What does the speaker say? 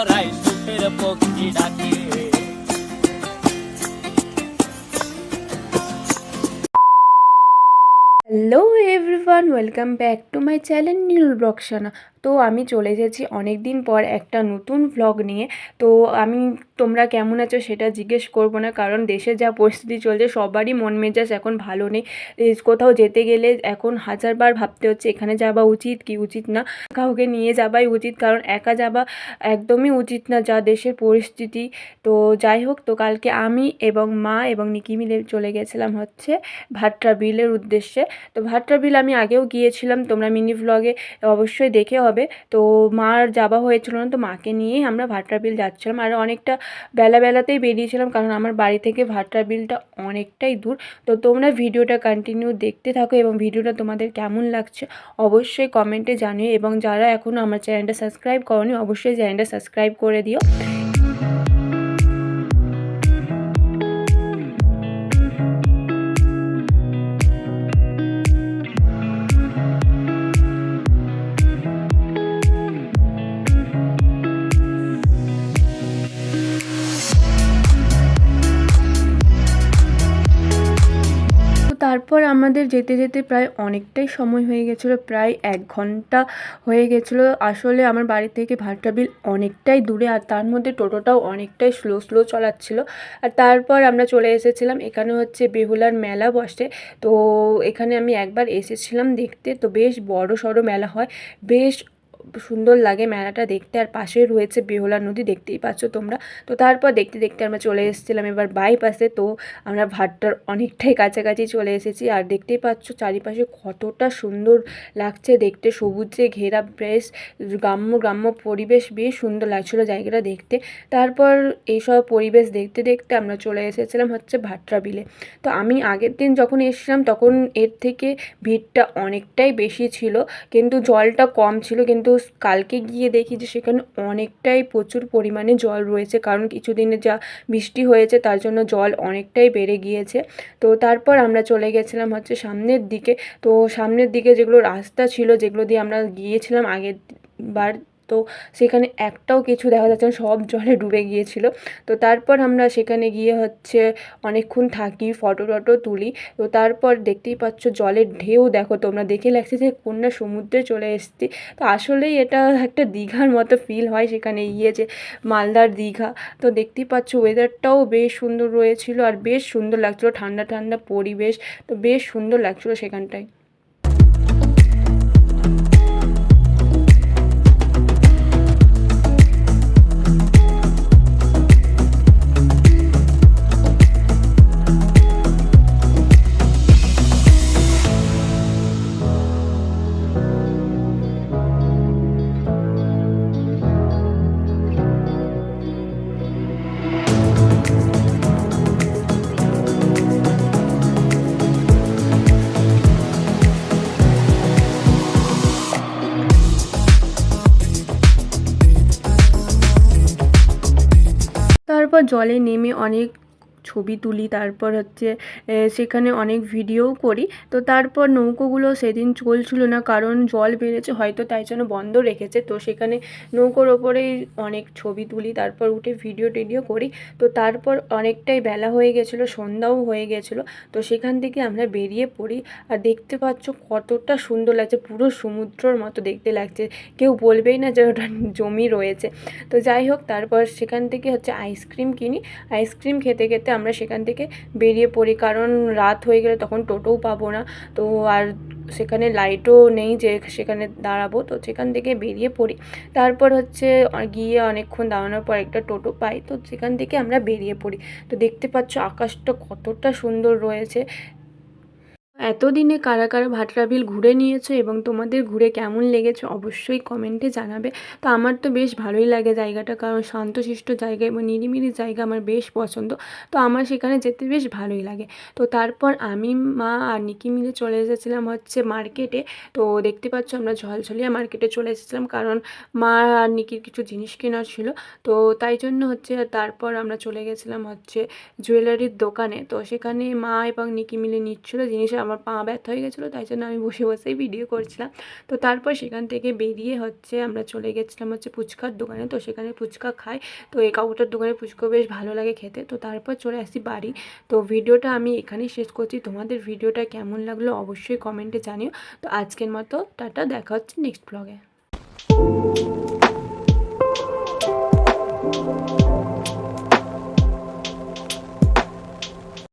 জড়াই সুখের পক্ষী ডাকে। Hello everyone welcome back to my channel নীল ব্রকসানা তো আমি চলে এসেছি অনেক দিন পর একটা নতুন ভ্লগ নিয়ে। তো আমি, তোমরা কেমন আছো সেটা জিজ্ঞেস করব না, কারণ দেশে যা পরিস্থিতি চলছে, সবারই মন মেজাজ এখন ভালো নেই। কোথাও যেতে গেলে এখন হাজারবার ভাবতে হচ্ছে, এখানে যাওয়া উচিত কি উচিত না? কাউকে নিয়ে যাওয়াই উচিত, কারণ একা যাওয়া একদমই উচিত না যা দেশের পরিস্থিতি। তো যাই হোক, তো কালকে আমি এবং মা এবং নিকি মিলে চলে গেছিলাম হচ্ছে ভাট্রা বিলের উদ্দেশ্যে। তো ভাট্রা বিল আমি আগেও গিয়েছিলাম, তোমরা মিনি ভ্লগে অবশ্যই দেখে হবে। তো মার যাওয়া হয়েছিল না, তো মাকে নিয়েই আমরা ভাট্রাবিল যাচ্ছিলাম। আর অনেকটা বেলা বেলাতেই বেরিয়েছিলাম, কারণ আমার বাড়ি থেকে ভাট্রাবিলটা অনেকটাই দূর। তো তোমরা ভিডিওটা কন্টিনিউ দেখতে থাকো এবং ভিডিওটা তোমাদের কেমন লাগছে অবশ্যই কমেন্টে জানিও। এবং যারা এখনও আমার চ্যানেলটা সাবস্ক্রাইব করনি, অবশ্যই চ্যানেলটা সাবস্ক্রাইব করে দিও। আমাদের যেতে যেতে প্রায় অনেকটাই সময় হয়ে গেছিল, প্রায় এক ঘণ্টা হয়ে গেছিল। আসলে আমার বাড়ি থেকে ভাট্টাবিল অনেকটাই দূরে আর তার মধ্যে টোটোটাও অনেকটাই স্লো স্লো চলাচ্ছিলো। আর তারপর আমরা চলে এসেছিলাম এখানে হচ্ছে বেহুলার মেলা বসে। তো এখানে আমি একবার এসেছিলাম দেখতে। তো বেশ বড় সড়ো মেলা হয়। বেশ সুন্দর লাগে মেলাটা দেখতে। আর পাশে রয়েছে বেহুলা নদী, দেখতেই পাচ্ছ তোমরা। তো তারপর দেখতে দেখতে আমরা চলে এসেছিলাম এবার বাইপাসে তো আমরা ভাটটার অনেকটাই কাছাকাছি চলে এসেছি। আর দেখতেই পাচ্ছ চারিপাশে কতটা সুন্দর লাগছে দেখতে। সবুজে ঘেরা বেশ গ্রাম্য গ্রাম্য পরিবেশ, বেশ সুন্দর লাগছিল জায়গাটা দেখতে। তারপর এইসব পরিবেশ দেখতে দেখতে আমরা চলে এসেছিলাম হচ্ছে ভাট্রা বিলে। তো আমি আগের দিন যখন এসেছিলাম তখন এর থেকে ভিড়টা অনেকটাই বেশি ছিল। কিন্তু জলটা কম ছিল। কিন্তু কালকে গিয়ে দেখি যে সেখানে অনেকটাই প্রচুর পরিমাণে জল রয়েছে, কারণ কিছুদিনে যা বৃষ্টি হয়েছে তার জন্য জল অনেকটাই বেড়ে গিয়েছে। তো তারপর আমরা চলে গেছিলাম হচ্ছে সামনের দিকে। তো সামনের দিকে যেগুলো রাস্তা ছিল, যেগুলো দিয়ে আমরা গিয়েছিলাম আগের বার তো সেখানে একটাও কিছু দেখা যাচ্ছে না, সব জলে ডুবে গিয়েছিল। তো তারপর আমরা সেখানে গিয়ে হচ্ছে অনেকক্ষণ থাকি, ফটো টটো তুলি। তো তারপর দেখতেই পাচ্ছ জলের ঢেউ, দেখো তোমরা দেখে লাগছে যে কোনটা সমুদ্রে চলে এসেছি। তো আসলেই এটা একটা দীঘার মতো ফিল হয় সেখানে গিয়ে যে মালদার দীঘা। তো দেখতেই পাচ্ছ ওয়েদারটাও বেশ সুন্দর রয়েছিল আর বেশ সুন্দর লাগছিল, ঠান্ডা ঠান্ডা পরিবেশ, তো বেশ সুন্দর লাগছিল সেখানটায়। তারপর জলে নেমে অনেক ছবি তুলি, তারপর হচ্ছে সেখানে অনেক ভিডিওও করি। তো তারপর নৌকোগুলো সেদিন চলছিল না, কারণ জল বেড়েছে, হয়তো তাই জন্য বন্ধ রেখেছে। তো সেখানে নৌকোর ওপরেই অনেক ছবি তুলি, তারপর উঠে ভিডিও টিডিও করি। তো তারপর অনেকটাই বেলা হয়ে গেছিল, সন্ধ্যাও হয়ে গেছিল। তো সেখান থেকে আমরা বেরিয়ে পড়ি, আর দেখতে পাচ্ছ কতটা সুন্দর লাগছে, পুরো সমুদ্রর মতো দেখতে লাগছে। কেউ বলবেই না যে ওটা জমি রয়েছে। তো যাই হোক, তারপর সেখান থেকে হচ্ছে আইসক্রিম কিনি। আইসক্রিম খেতে খেতে আমরা সেখান থেকে বেরিয়ে পড়ি। কারণ রাত হয়ে গেলে তখন টোটোও পাবো না। তো আর সেখানে লাইটও নেই যে সেখানে দাঁড়াবো। তো সেখান থেকে বেরিয়ে পড়ি। তারপর হচ্ছে গিয়ে অনেকক্ষণ দাঁড়ানোর পর একটা টোটো পাই। তো সেখান থেকে আমরা বেরিয়ে পড়ি। তো দেখতে পাচ্ছ আকাশটা কতটা সুন্দর রয়েছে। এতদিনে কারা কারা ভাটরা বিল ঘুরে নিয়েছো এবং তোমাদের ঘুরে কেমন লেগেছে অবশ্যই কমেন্টে জানাবে। তো আমার তো বেশ ভালোই লাগে জায়গাটা, কারণ শান্তশিষ্ট জায়গা এবং নিরিমিরি জায়গা আমার বেশ পছন্দ। তো আমার সেখানে যেতে বেশ ভালোই লাগে। তো তারপর আমি, মা আর নিকি মিলে চলে এসেছিলাম হচ্ছে মার্কেটে। তো দেখতে পাচ্ছ আমরা ঝলঝলিয়া মার্কেটে চলে এসেছিলাম, কারণ মা আর নিকির কিছু জিনিস কেনার ছিল। তো তাই জন্য হচ্ছে তারপর আমরা চলে গেছিলাম হচ্ছে জুয়েলারির দোকানে। তো সেখানে মা এবং নিকি মিলে নিচ্ছিলো জিনিস আমার পা ব্যথা হয়ে গেছিল, তাই জন্য আমি বসে বসেই ভিডিও করছিলাম। তো তারপর সেখান থেকে বেরিয়ে হচ্ছে আমরা চলে গেছিলাম হচ্ছে ফুচকার দোকানে। তো সেখানে ফুচকা খাই। তো এই কাকুটার দোকানে ফুচকা বেশ ভালো লাগে খেতে। তো তারপর চলে আসি বাড়ি। তো ভিডিওটা আমি এখানেই শেষ করছি। তোমাদের ভিডিওটা কেমন লাগল অবশ্যই কমেন্টে জানিও। তো আজকের মতো টাটা, দেখা হচ্ছে নেক্সট ব্লগে